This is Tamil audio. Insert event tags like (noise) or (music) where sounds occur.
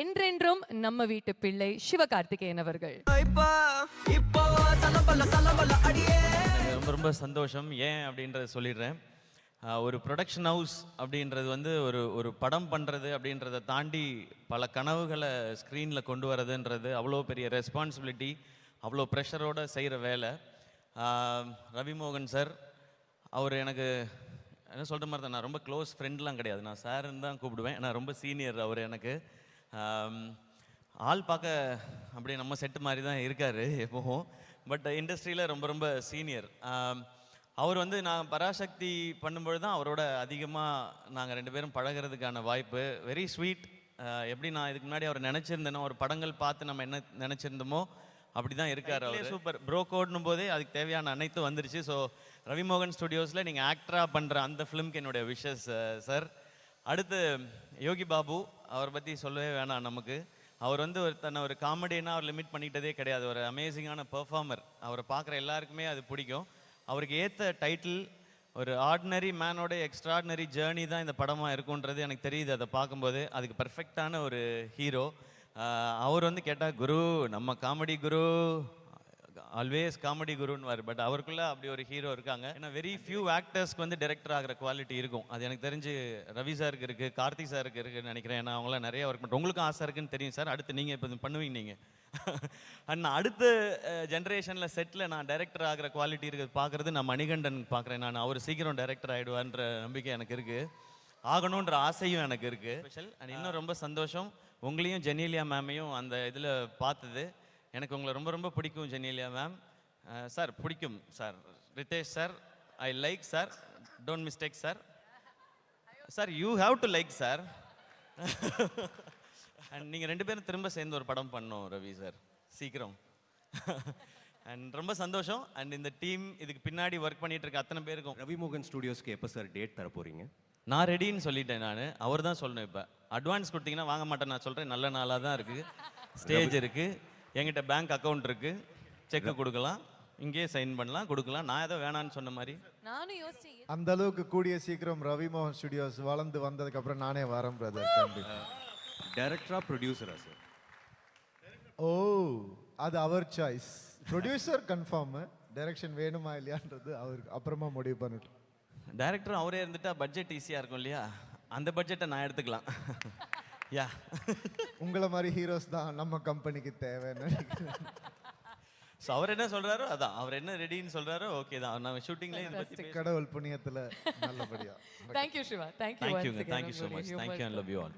என்றென்றும் நம்ம வீட்டு பிள்ளை சிவகார்த்திகேயன் அவர்கள் இப்போ இப்போ சலபல சலபல அடியே. எனக்கு ரொம்ப ரொம்ப சந்தோஷம். ஏன் அப்படின்றத சொல்லிடுறேன். ஒரு ப்ரொடக்ஷன் ஹவுஸ் அப்படின்றது வந்து ஒரு ஒரு படம் பண்ணுறது அப்படின்றத தாண்டி பல கனவுகளை ஸ்க்ரீனில் கொண்டு வரதுன்றது அவ்வளோ பெரிய ரெஸ்பான்சிபிலிட்டி அவ்வளோ ப்ரெஷரோட செய்கிற வேலை. ரவிமோகன் சார் அவர் எனக்கு என்ன சொல்கிற மாதிரி தான் நான் ரொம்ப க்ளோஸ் ஃப்ரெண்ட்லாம் கிடையாது. நான் சாருன்னு தான் கூப்பிடுவேன். நான் ரொம்ப சீனியர் அவர் எனக்கு. ஆள் பார்க்க அப்படியே நம்ம செட்டு மாதிரி தான் இருக்கார் எப்பவும். பட் இண்டஸ்ட்ரியில் ரொம்ப ரொம்ப சீனியர் அவர் வந்து நான் பராசக்தி பண்ணும்பொழுது தான் அவரோட அதிகமாக நாங்கள் ரெண்டு பேரும் பழகுறதுக்கான வாய்ப்பு. வெரி ஸ்வீட் எப்படி நான் இதுக்கு முன்னாடி அவர் நினச்சிருந்தேனோ ஒரு படங்கள் பார்த்து நம்ம என்ன நினச்சிருந்தோமோ அப்படி தான் இருக்கார் அவர். சூப்பர் ப்ரோ கோட்னும் போதே அதுக்கு தேவையான அனைத்தும் வந்துருச்சு. ஸோ ரவிமோகன் ஸ்டுடியோஸில் நீங்கள் ஆக்டராக பண்ணுற அந்த ஃபிலிம்க்கு என்னுடைய விஷஸ் சார் அடுத்து யோகி பாபு அவரை பற்றி சொல்லவே வேணாம் நமக்கு. அவர் வந்து ஒரு தன்னை ஒரு காமெடினா அவர் லிமிட் பண்ணிக்கிட்டதே கிடையாது. ஒரு அமேசிங்கான பெர்ஃபார்மர் அவரை பார்க்குற எல்லாருக்குமே அது பிடிக்கும். அவருக்கு ஏற்ற டைட்டில் ஒரு ஆர்டினரி மேனோட எக்ஸ்ட்ராடினரி ஜேர்னி தான் இந்த படமாக இருக்குன்றது எனக்கு தெரியுது. அதை பார்க்கும்போது அதுக்கு பர்ஃபெக்டான ஒரு ஹீரோ அவர் வந்து கேட்டால் குரு நம்ம காமெடி குரு. ஆல்வேஸ் காமெடி குருன்னுவார் பட் அவருக்குள்ள அப்படி ஒரு ஹீரோ இருக்காங்க. ஏன்னா வெரி ஃபியூ ஆக்டர்ஸ்க்கு வந்து டைரக்டர் ஆகிற குவாலிட்டி இருக்கும். அது எனக்கு தெரிஞ்சு ரவி சாருக்கு இருக்கு கார்த்திக் சாருக்கு இருக்குன்னு நினைக்கிறேன். ஏன்னா அவங்களாம் நிறைய ஒர்க் பண்ணுறோம் உங்களுக்கும் ஆசை இருக்குன்னு தெரியும் சார் அடுத்து நீங்கள் இப்போ பண்ணுவீங்க நீங்கள் (laughs) அண்ட் அடுத்த ஜென்ரேஷனில் செட்டில் நான் டைரக்டர் ஆகிற குவாலிட்டி இருக்குது பார்க்குறது நான் மணிகண்டன் பார்க்குறேன் நான். அவர் சீக்கிரம் டைரக்டர் ஆகிடுவான்ற நம்பிக்கை எனக்கு இருக்குது ஆகணுன்ற ஆசையும் எனக்கு இருக்குது ஸ்பெஷல் அண்ட் இன்னும் ரொம்ப சந்தோஷம் உங்களையும் ஜெனீலியா மேமையும் அந்த இதில் பார்த்தது. எனக்கு உங்களை ரொம்ப ரொம்ப பிடிக்கும் ஜெனீலியா மேம் சார் பிடிக்கும் sir Riteish sir I like sir don't mistake sir sir you have to like sir and நீங்கள் ரெண்டு பேரும் திரும்ப சேர்ந்து ஒரு படம் பண்ணோம் ரவி சார் சீக்கிரம். அண்ட் ரொம்ப சந்தோஷம். அண்ட் இந்த டீம் இதுக்கு பின்னாடி ஒர்க் பண்ணிட்டு இருக்க அத்தனை பேருக்கும். ரவிமோகன் ஸ்டுடியோஸ்க்கு எப்போ சார் டேட் தர போறீங்க நான் ரெடின்னு சொல்லிட்டேன் நான். அவர் தான் சொல்லணும் இப்போ. அட்வான்ஸ் கொடுத்தீங்கன்னா வாங்க மாட்டேன் நான் சொல்கிறேன் நல்ல நாளாக தான் இருக்குது ஸ்டேஜ் இருக்குது என்கிட்ட பேங்க் அக்கவுண்ட் இருக்குது செக்கு கொடுக்கலாம். இங்கேயே சைன் பண்ணலாம் கொடுக்கலாம். நான் ஏதோ வேணான்னு சொன்ன மாதிரி. நானும் யோசிச்சேன். அந்த அளவுக்கு கூடிய சீக்கிரம் ரவி மோகன் ஸ்டுடியோஸ் வளர்ந்து வந்ததுக்கு அப்புறம் நானே வரேன் பிரதர் கண்டிப்பா. டைரக்டரா ப்ரொடியூசரா சார் ஓ அது அவர் சாய்ஸ் ப்ரொடியூசர் கன்ஃபார்ம் டைரக்ஷன் வேணுமா இல்லையான்றது அவருக்கு அப்புறமா முடிவு பண்ணிட்டோம் டைரக்டரும் அவரே இருந்துட்டா பட்ஜெட் ஈஸியாக இருக்கும் இல்லையா? அந்த பட்ஜெட்டை நான் எடுத்துக்கலாம். (laughs) யா (laughs) உங்களை மாதிரி ஹீரோஸ் தான் நம்ம கம்பெனிக்கு தேவைன்னு நினைக்கிறேன். ஸோ அவர் என்ன சொல்கிறாரோ அதான். அவர் என்ன ரெடின்னு சொல்கிறாரோ ஓகே தான். நான் ஷூட்டிங்லேயே இதை பற்றி கடவுள் புண்ணியத்துல நல்லபடியா. Thank you Siva thank you தேங்க்யூங்க thank you so much thank you and love you all